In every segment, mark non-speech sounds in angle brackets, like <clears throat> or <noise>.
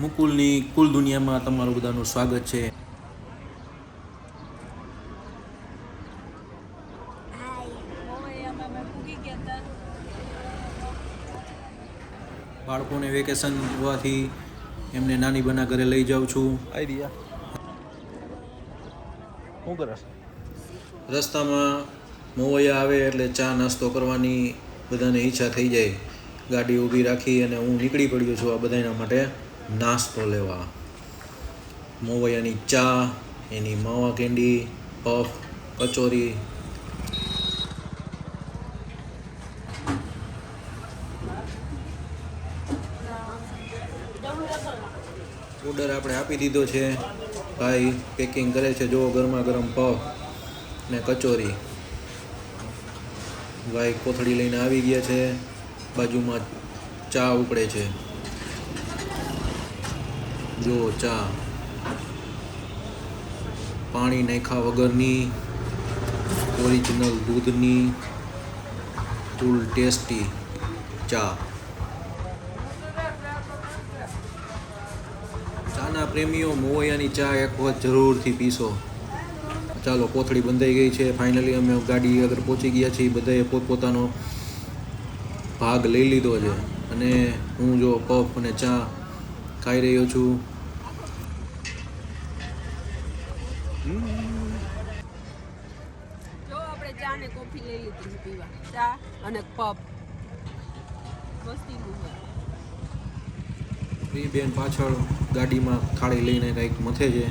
મુકુલની કુલ દુનિયામાં તમારું બધાનું સ્વાગત છે. બાળકોને વેકેશન હોવાથી એમને નાની બના ઘરે લઈ જાઉં છું. આઈડિયા. શું કરે રસ્તામાં મોવૈયા આવે એટલે ચા નાસ્તો કરવાની બધાને ઈચ્છા થઈ જાય. ગાડી ઊભી રાખી અને હું નીકળી પડ્યો છું આ બધાના માટે. નાસ્તો લેવા. મોવૈયાની ચા, એની માવા કેન્ડી પફ, કચોરી. ઓર્ડર આપણે આપી દીધો છે. ભાઈ પેકિંગ કરે છે. જો ગરમા ગરમ પફ ને કચોરી. ભાઈ કોથળી લઈને આવી ગયા છે. બાજુમાં ચા ઉકળે છે. જો ચા પાણી નાખ્યા વગરની ઓરિજિનલ દૂધની ફૂલ ટેસ્ટી ચા. ચાના પ્રેમીઓ મોવૈયાની ચા એક વખત જરૂરથી પીશો. ચાલો, કોથળી બંધાઈ ગઈ છે. ફાઇનલી અમે ગાડી આગળ પહોંચી ગયા છીએ. બધાએ પોતપોતાનો ભાગ લઈ લીધો છે. અને હું જો પફ અને ચા ખાઈ રહ્યો છું. જો આપણે ચા ને કોફી લઈ લીધી પીવા. ચા અને પપ મસ્તી બેન પાછળ ગાડીમાં થાળી લઈને કંઈક મથે છે.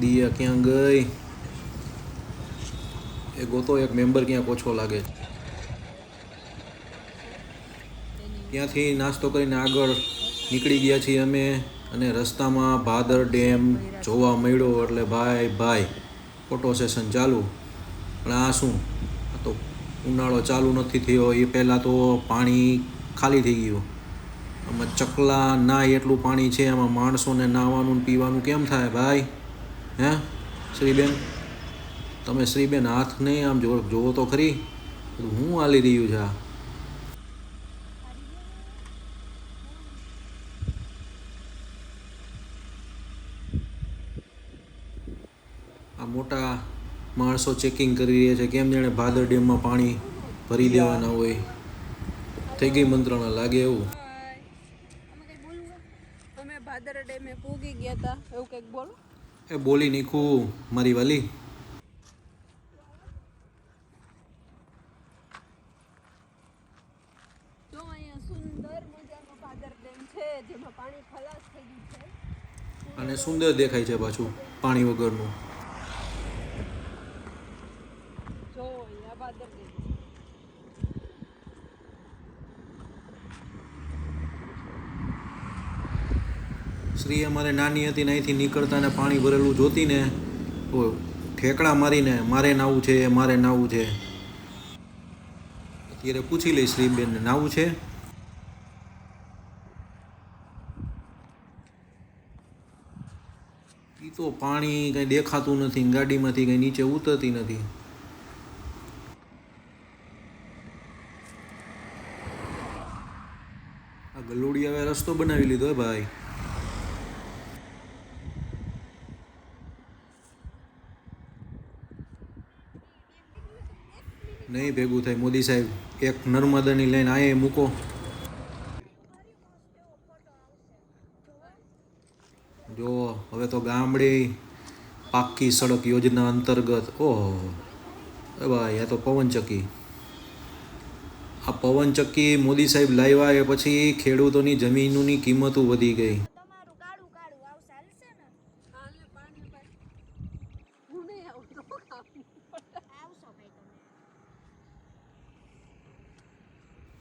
દિયા ક્યાં ગઈ? એ ગોતો એક મેમ્બર ક્યાં ઓછો લાગે. ત્યાંથી નાસ્તો કરીને આગળ નીકળી ગયા છીએ અમે. અને રસ્તામાં ભાદર ડેમ જોવા મળ્યો એટલે ભાઈ ભાઈ, ફોટો સેશન ચાલુ. પણ આ શું? આ તો ઉનાળો ચાલુ નથી થયો. એ પહેલાં તો પાણી ખાલી થઈ ગયું. આમાં ચકલા ના એટલું પાણી છે એમાં માણસોને નાહવાનું પીવાનું કેમ થાય ભાઈ? હે? શ્રીબેન, તમે શ્રીબેન હાથ નહીં આમ જો જોવો તો ખરી. હું હાલી રહ્યું છે આ મોટા માણસો ચેકિંગ કરી રહ્યા છે. કેમ જાણે ભાદર ડેમમાં પાણી ભરી દેવાના હોય. થઈ ગઈ મંત્રણા લાગે એવું? અમે ભાદર ડેમે પૂગી ગયા હતા એવું કંઈક બોલો? એ બોલી નીકું મારી વાલી. જો અહીંયા સુંદર મજાનો ભાદર ડેમ છે જેમાં પાણી ખલાસ થઈ ગયું છે. અને સુંદર દેખાય છે પાછું પાણી વગરનું જો અહીંયા ભાદર ડેમ શ્રી અમારે નાની હતી ને અહીંથી નીકળતા ને પાણી ભરેલું જોતીને ઠેકડા મારીને, મારે નાવું છે, મારે નાવું છે. અત્યારે પૂછી લઈ શ્રીબેનને, નાવું છે? તો પાણી કંઈ દેખાતું નથી ગાડીમાંથી કંઈ નીચે ઉતરતી નથી આ ગલુડી હવે રસ્તો બનાવી લીધો હે ભાઈ. નહીં ભેગું થાય. મોદી સાહેબ, એક નર્મદાની લાઈન આયે મૂકો. જો, હવે તો ગામડે પાક્કી સડક યોજના અંતર્ગત. ઓહો. ભાઈ, આ તો પવનચક્કી. આ પવનચક્કી મોદી સાહેબ લાવ્યા એ પછી ખેડૂતોની જમીનોની કિંમતો વધી ગઈ.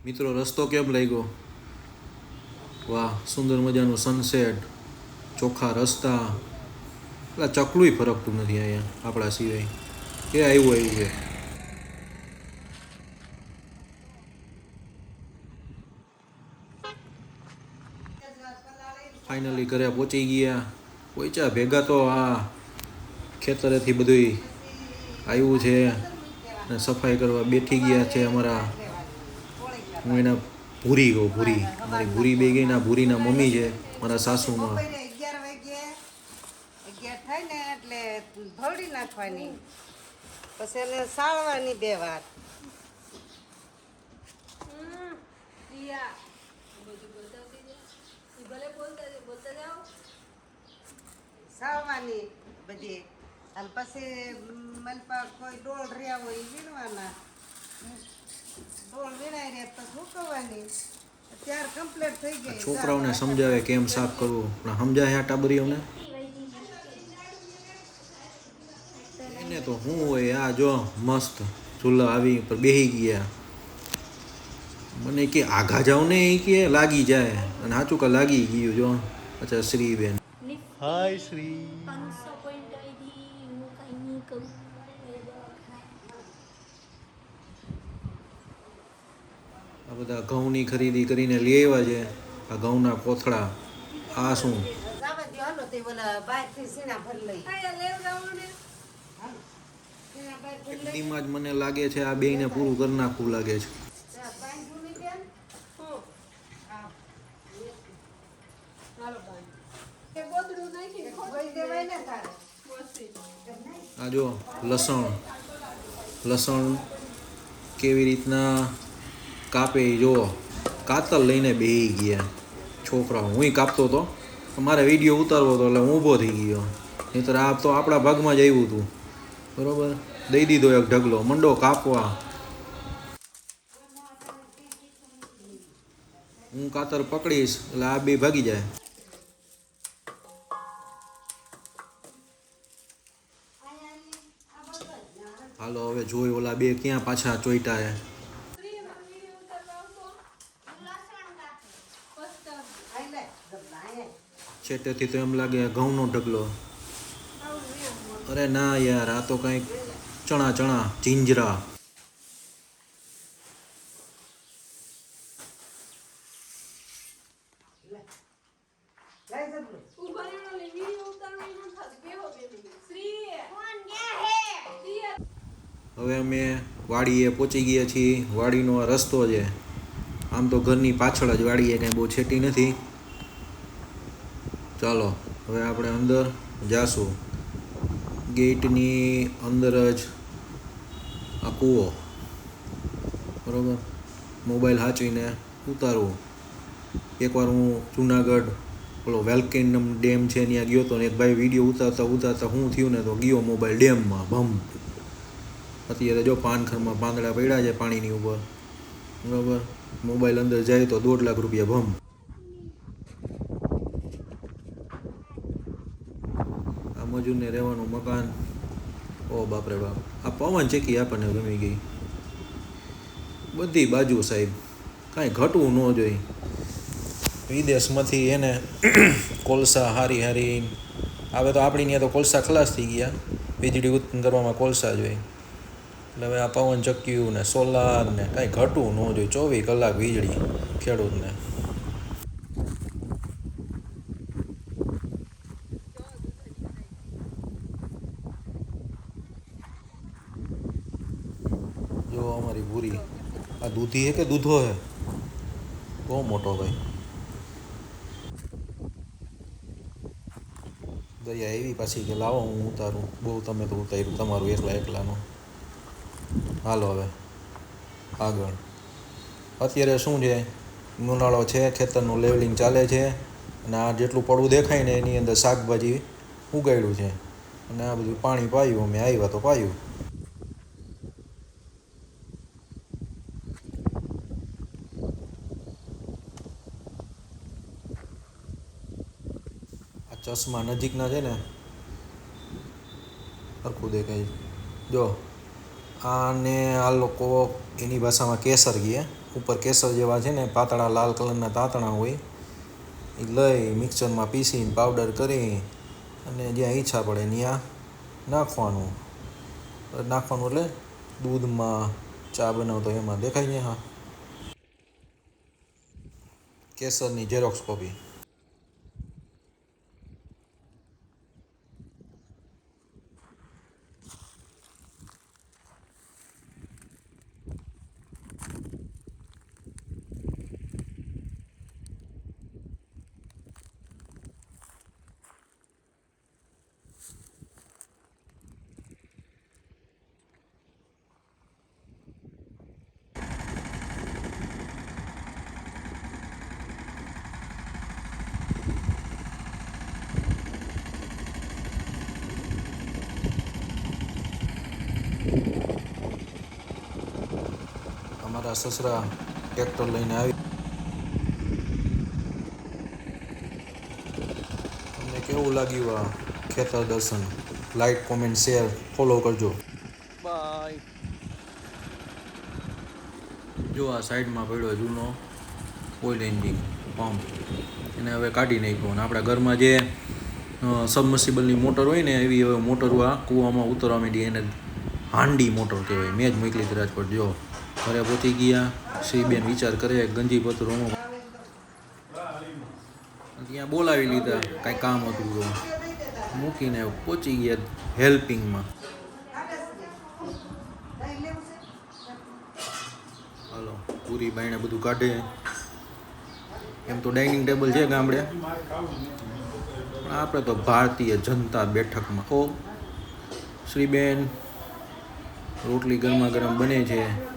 મિત્રો, રસ્તો કેમ લાગ્યો? વાહ, સુંદર મજાનું સનસેટ ચોખ્ખા રસ્તા. ચકલુંય ફરકતું નથી અહીંયા, આપણા સિવાય. એ આવ્યું આવ્યું છે ફાઇનલી ઘરે પહોંચી ગયા. પહોંચ્યા ભેગા તો આ ખેતરેથી બધુંય આવ્યું છે અને સફાઈ કરવા બેઠી ગયા છે અમારા. હું એના ભૂરી કહું ભૂરી. અમારી ભૂરી બે ગઈ ના ભૂરીના મમ્મી છે મારા સાસુમાં. થાય ને એટલે ભરડી નાખવાની. પછી એને સાળવાની બે વાર હમ, રિયા. બધું બતાવતી જા. સાળવાની બધી. અને પછી મનપા કોઈ ડોળ રહ્યા હોય વીણવાના. ડોળ વીણાઈ રહે તો સૂકવવાની ત્યાર કમ્પ્લીટ થઈ ગઈ. છોકરાઓને સમજાવે કેમ સાફ કરવું? પણ સમજાય આ ટાબરીઓને? એને તો હું હોય, આ જો મસ્ત. ચૂલા આવી પર બેહી ગયા. મને કે આઘા જાવ ને એ કે લાગી જાય. અને સાચું કે લાગી ગયું જો. અચ્છા શ્રીબેન. હાય શ્રી. પાંચસો પોઈન્ટ આવી હું કાંઈ નહીં કહું. આ બધા ઘઉંની ખરીદી કરીને લઈ આવ્યા છે. આ ઘઉંના કોથળા. આ શું? જ મને લાગે છે આ બેયને પૂરું કરી નાખવું લાગે છે ત્યાં બાંધ્યું નહીં બેન હું. હા હાલો બાય. એ ગોદડું નાખીને કોઈ દેવાય ને તારે મસ્તી. આ જો લસણ. લસણ કેવી રીતના કાપે જુઓ. કાતર લઈને બેહી ગયા છોકરાઓ. હું કાપતો હતો મારે વીડિયો ઉતારવો હતો એટલે હું ઊભો થઈ ગયો. નહીંતર આ તો આપણા ભાગમાં જ આવ્યું હતું. બરાબર? દઈ દીધો એક ઢગલો. મંડો કાપવા. હું કાતર પકડીશ એટલે આ બે ભાગી જાય. હાલો, હવે જોઈ ઓલા બે ક્યાં પાછા ચોઈટા હે. છેટેથી તો એમ લાગે ઘઉંનો ઢગલો. અરે ના યાર, આ તો કંઈક ચણા ચણા, જીંજરા લઈ જબલું ઊભા રહેવાનો એટલે વીડિયો ઉતારવાનો ન થાત. બેહો બે મિનિટ. શ્રી. ફોન ક્યાં હે શ્રી. હવે અમે વાડીએ પહોંચી ગયા છીએ. વાડીનો આ રસ્તો છે. આમ તો ઘરની પાછળ જ વાડીએ કાંઈ બહુ છેટી નથી. ચાલો, હવે આપણે અંદર જાશું. ગેટની અંદર જ આ કૂવો. બરાબર? મોબાઈલ હાચવીને ઉતારવું. એકવાર હું જુનાગઢ પેલો વેલકેનમ ડેમ છે ત્યાં ગયો હતો ને એક ભાઈ વીડિયો ઉતારતા ઉતારતા હું થયું ને તો ગયો મોબાઈલ ડેમમાં. ભમ. અત્યારે જો પાનખરમાં પાંદડા પડ્યા છે પાણીની ઉપર. બરાબર? મોબાઈલ અંદર જાય તો દોઢ લાખ રૂપિયા ભમ. આ મજૂરને રહેવાનું મકાન. ઓ બાપરે બાપ. આ પવન ચેકી આપણને ગમી ગઈ. બધી બાજુ સાહેબ. કાંઈ ઘટવું ન જોઈએ. વિદેશમાંથી એને <clears throat> કોલસા હારી હારી હવે તો આપણી ત્યાં તો કોલસા ખલાસ થઈ ગયા. વીજળી ઉત્પન્ન કરવામાં કોલસા જોઈએ એટલે હવે આ પવન ચક્યું ને સોલાર ને કાંઈ ઘટવું ન જોઈએ. ચોવીસ કલાક વીજળી ખેડૂતને. જો અમારી ભૂરી, આ દૂધી હે કે દૂધો હે? બહુ મોટો ભાઈ. દયા એવી પાછી કે લાવો, હું ઉતારું. બહુ તમે તો ઉતાર્યું, તમારું એકલા એકલાનું. હાલો હવે, આગળ. અત્યારે શું છે, ઉનાળો છે, ખેતરનું લેવલિંગ ચાલે છે, અને આ જેટલું પડવું દેખાય ને એની અંદર શાકભાજી ઉગાડ્યું છે. અને આ બધું પાણી પાયું, અમે આવ્યા તો પાયું. આ ચશ્મા નજીકના છે ને, સરખું દેખાય. જો. આને આ લોકો એની ભાષામાં કેસર કહે. ઉપર કેસર જેવા છે ને, પાતળા લાલ કલરના તાતણા હોય. એ લઈ, મિક્સરમાં પીસીને પાવડર કરી અને જ્યાં ઈચ્છા પડે ત્યાં નાખવાનું. નાખવાનું એટલે દૂધમાં ચા બનાવતો એમાં દેખાય ને હા. કેસરની ઝેરોક્સ કોપી મારા સસરા ટ્રેક્ટર લઈને આવી. તમને કેવું લાગ્યું આ ખેતર દર્શન? લાઈક કોમેન્ટ શેર ફોલો કરજો. બાય જો આ સાઈડમાં પડ્યો જૂનો ઓઇલ એન્જિન પંપ એને હવે કાઢી નાખ્યો અને આપણા ઘરમાં જે સબમર્સિબલની મોટર હોય ને એવી હવે મોટરો આ કૂવામાં ઉતરવા માંડી એને હાંડી મોટર કહેવાય. મેં જ મોકલી રાજકોટ જો. ઘરે પહોંચી ગયા શ્રીબેન વિચાર કરે ગંજી પત્રો ત્યાં બોલાવી લીધા, કાંઈ કામ હતું તો. મૂકીને પહોંચી ગયા હેલ્પિંગમાં. હાલો, પૂરી બાઈને બધું કાઢે. એમ તો ડાઇનિંગ ટેબલ છે ગામડે. પણ આપણે તો ભારતીય જનતા બેઠકમાં. ઓ, શ્રીબેન, રોટલી ગરમા ગરમ બને છે.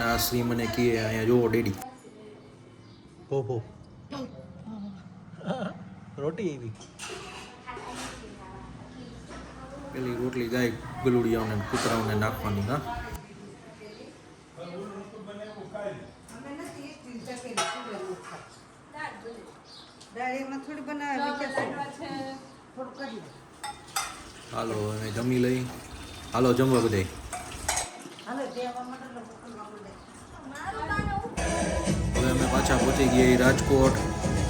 અને આ શ્રી મને કહે અહીંયા જોવો ડેડી. હો હો. રોટી એવી પેલી રોટલી ગાય ગલુડિયાઓને કૂતરાઓને નાખવાની હા. અમે. હાલો હવે જમી લઈ. હાલો જમવા બધા હાલો હવે અમે પાછા પહોંચી ગયા રાજકોટ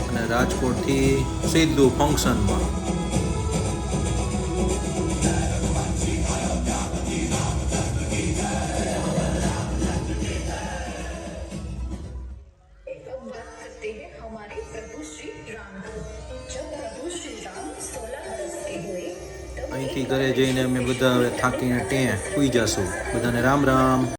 અને રાજકોટથી સીધું ફંક્શનમાં. અહીંથી ઘરે જઈને અમે બધા હવે થાકીને ટેં સુઈ જશું. બધાને રામ રામ.